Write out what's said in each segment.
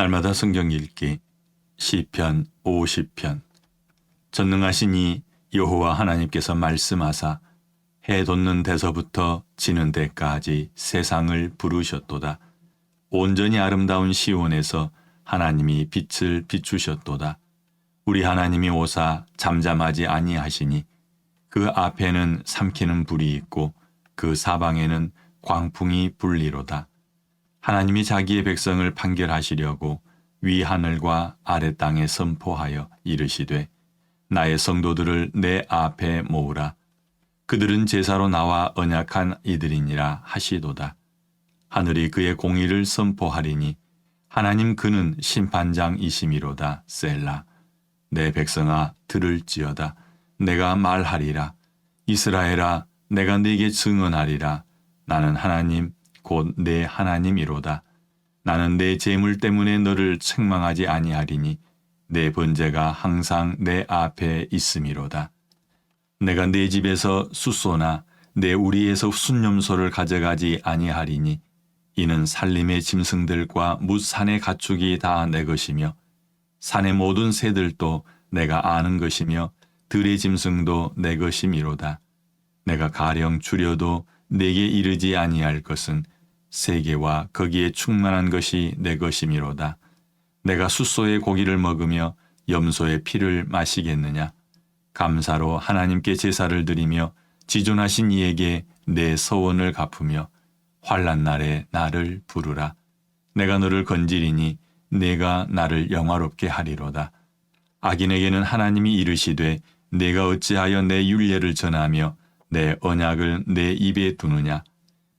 날마다 성경 읽기 시편 50편 전능하시니 여호와 하나님께서 말씀하사 해 돋는 데서부터 지는 데까지 세상을 부르셨도다. 온전히 아름다운 시온에서 하나님이 빛을 비추셨도다. 우리 하나님이 오사 잠잠하지 아니하시니 그 앞에는 삼키는 불이 있고 그 사방에는 광풍이 불리로다. 하나님이 자기의 백성을 판결하시려고 위 하늘과 아래 땅에 선포하여 이르시되 나의 성도들을 내 앞에 모으라. 그들은 제사로 나와 언약한 이들이니라 하시도다. 하늘이 그의 공의를 선포하리니 하나님 그는 심판장이시미로다 셀라. 내 백성아 들을지어다. 내가 말하리라. 이스라엘아 내가 네게 증언하리라. 나는 하나님 곧 내 하나님이로다 나는 내 재물 때문에 너를 책망하지 아니하리니 내 번제가 항상 내 앞에 있음이로다. 내가 내 집에서 숫소나 내 우리에서 순념소를 가져가지 아니하리니 이는 산림의 짐승들과 무산의 가축이 다 내 것이며 산의 모든 새들도 내가 아는 것이며 들의 짐승도 내 것이미로다. 내가 가령 줄여도 내게 이르지 아니할 것은 세계와 거기에 충만한 것이 내 것이미로다. 내가 숫소의 고기를 먹으며 염소의 피를 마시겠느냐? 감사로 하나님께 제사를 드리며 지존하신 이에게 내 서원을 갚으며 환란 날에 나를 부르라. 내가 너를 건지리니 내가 나를 영화롭게 하리로다. 악인에게는 하나님이 이르시되 내가 어찌하여 내 윤례를 전하며 내 언약을 내 입에 두느냐?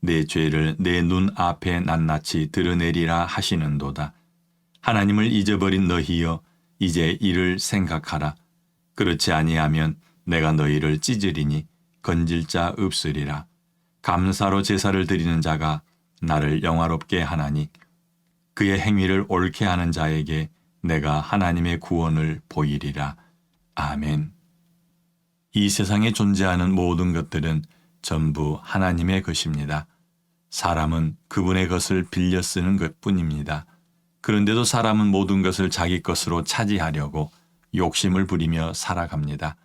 내 죄를 내 눈 앞에 낱낱이 드러내리라 하시는도다. 하나님을 잊어버린 너희여 이제 이를 생각하라. 그렇지 아니하면 내가 너희를 찢으리니 건질 자 없으리라. 감사로 제사를 드리는 자가 나를 영화롭게 하나니 그의 행위를 옳게 하는 자에게 내가 하나님의 구원을 보이리라. 아멘. 이 세상에 존재하는 모든 것들은 전부 하나님의 것입니다. 사람은 그분의 것을 빌려 쓰는 것 뿐입니다. 그런데도 사람은 모든 것을 자기 것으로 차지하려고 욕심을 부리며 살아갑니다.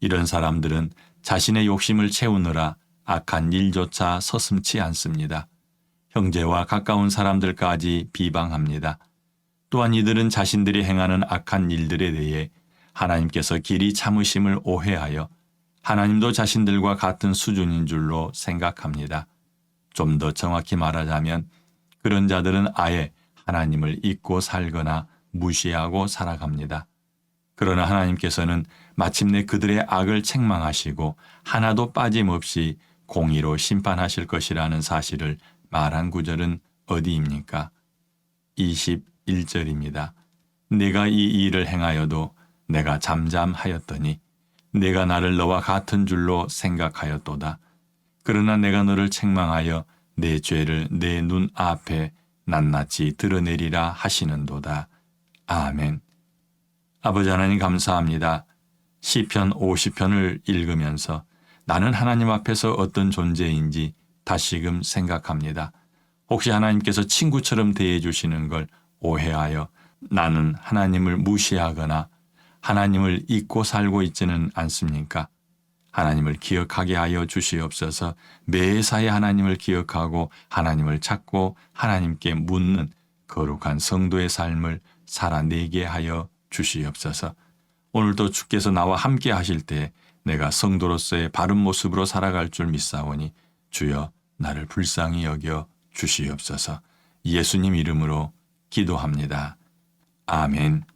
이런 사람들은 자신의 욕심을 채우느라 악한 일조차 서슴치 않습니다. 형제와 가까운 사람들까지 비방합니다. 또한 이들은 자신들이 행하는 악한 일들에 대해 하나님께서 길이 참으심을 오해하여 하나님도 자신들과 같은 수준인 줄로 생각합니다. 좀 더 정확히 말하자면 그런 자들은 아예 하나님을 잊고 살거나 무시하고 살아갑니다. 그러나 하나님께서는 마침내 그들의 악을 책망하시고 하나도 빠짐없이 공의로 심판하실 것이라는 사실을 말한 구절은 어디입니까? 21절입니다. 내가 이 일을 행하여도 내가 잠잠하였더니 내가 나를 너와 같은 줄로 생각하였도다. 그러나 내가 너를 책망하여 내 죄를 내 눈 앞에 낱낱이 드러내리라 하시는도다. 아멘. 아버지 하나님 감사합니다. 시편 50편을 읽으면서 나는 하나님 앞에서 어떤 존재인지 다시금 생각합니다. 혹시 하나님께서 친구처럼 대해 주시는 걸 오해하여 나는 하나님을 무시하거나 하나님을 잊고 살고 있지는 않습니까? 하나님을 기억하게 하여 주시옵소서 매사에 하나님을 기억하고 하나님을 찾고 하나님께 묻는 거룩한 성도의 삶을 살아내게 하여 주시옵소서 오늘도 주께서 나와 함께 하실 때 내가 성도로서의 바른 모습으로 살아갈 줄 믿사오니 주여 나를 불쌍히 여겨 주시옵소서 예수님 이름으로 기도합니다. 아멘.